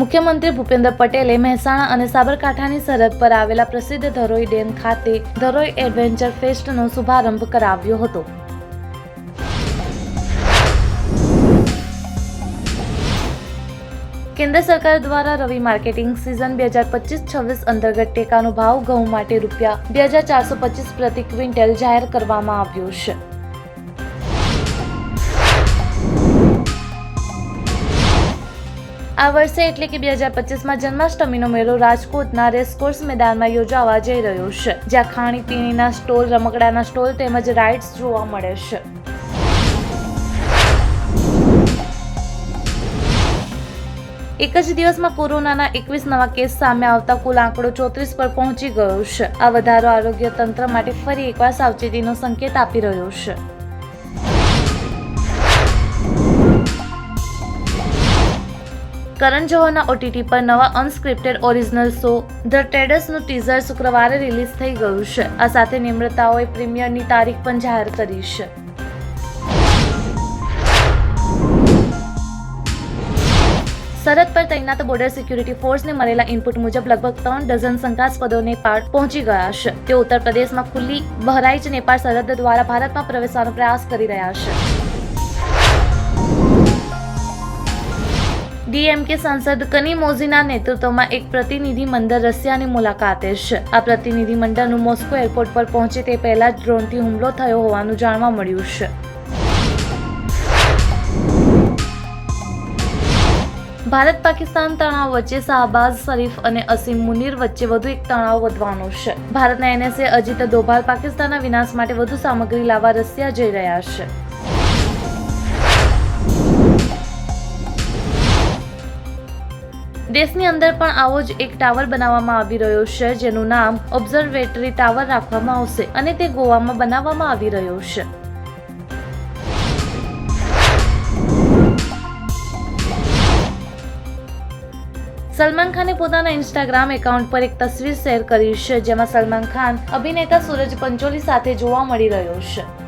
મુખ્યમંત્રી ભૂપેન્દ્ર પટેલે મહેસાણા અને સાબરકાંઠાની સરહદ પર આવેલા પ્રસિદ્ધ ધરોઈ ડેમ ખાતે ધરોઈ એડવેન્ચર ફેસ્ટનો શુભારંભ કરાવ્યો હતો. કેન્દ્ર સરકાર દ્વારા રવિ માર્કેટિંગ સિઝન બે હજાર પચીસ છવ્વીસ અંતર્ગત ટેકાનો ભાવ ઘઉં માટે રૂપિયા બે હજાર ચારસો પચીસ પ્રતિ ક્વિન્ટલ જાહેર કરવામાં આવ્યો છે. આ વર્ષે એટલે કે બે હજાર પચીસમાં જન્માષ્ટમીનો મેળો રાજકોટના રેસકોર્સ મેદાનમાં યોજાવા જઈ રહ્યો છે, જ્યાં ખાણીપીણીના સ્ટોલ, રમકડાના સ્ટોલ તેમજ રાઇડ્સ જોવા મળે છે. એક જ દિવસમાં કોરોનાના એકવીસ નવા કેસ સામે આવતા કુલ આંકડો ચોત્રીસ પર પહોંચી ગયો છે. આ વધારો આરોગ્ય તંત્ર માટે ફરી એકવાર સાવચેતીનો સંકેત આપી રહ્યો છે. કરણ જોહરના ઓટીટી પર નવા અનસ્ક્રિપ્ટેડ ઓરિજિનલ શો ધ ટ્રેડર્સનું ટીઝર શુક્રવારે રિલીઝ થઈ ગયું છે. આ સાથે નિમ્રતાઓએ પ્રીમિયરની તારીખ પણ જાહેર કરી છે. સરહદ પર તૈનાત બોર્ડર સિક્યુરિટી ફોર્સને મળેલા ઇનપુટ મુજબ લગભગ ત્રણ ડઝન શંકાસ્પદો નેપાળ પહોંચી ગયા છે. તેઓ ઉત્તર પ્રદેશમાં ખુલ્લી બહરાઈચ નેપાળ સરહદ દ્વારા ભારતમાં પ્રવેશવાનો પ્રયાસ કરી રહ્યા છે. ડીએમકે સાંસદ કની મોઝીના નેતૃત્વમાં એક પ્રતિનિધિ મંડળ રશિયાની મુલાકાતે છે આ પ્રતિનિધિ મંડળનું મોસ્કો એરપોર્ટ પર પહોંચે તે પહેલા જ ડ્રોનથી હુમલો થયો હોવાનું જાણવા મળ્યું છે. ભારત પાકિસ્તાન તણાવ વચ્ચે શાહબાઝ શરીફ અને અસીમ મુનીર વચ્ચે વધુ એક તણાવ વધવાનો છે. ભારતના એનએસએ અજીત દોભાલ પાકિસ્તાનના વિનાશ માટે વધુ સામગ્રી લાવવા રશિયા જઈ રહ્યા છે. દેશની અંદર પણ આવો જ એક ટાવર બનાવવામાં આવી રહ્યો છે, જેનું નામ ઓબ્ઝર્વેટરી ટાવર રાખવામાં આવશે અને તે ગોવામાં બનાવવામાં આવી રહ્યો છે. સલમાન ખાને પોતાના ઇન્સ્ટાગ્રામ એકાઉન્ટ પર એક તસવીર શેર કરી છે, જેમાં સલમાન ખાન અભિનેતા સૂરજ પંચોલી સાથે જોવા મળી રહ્યો છે.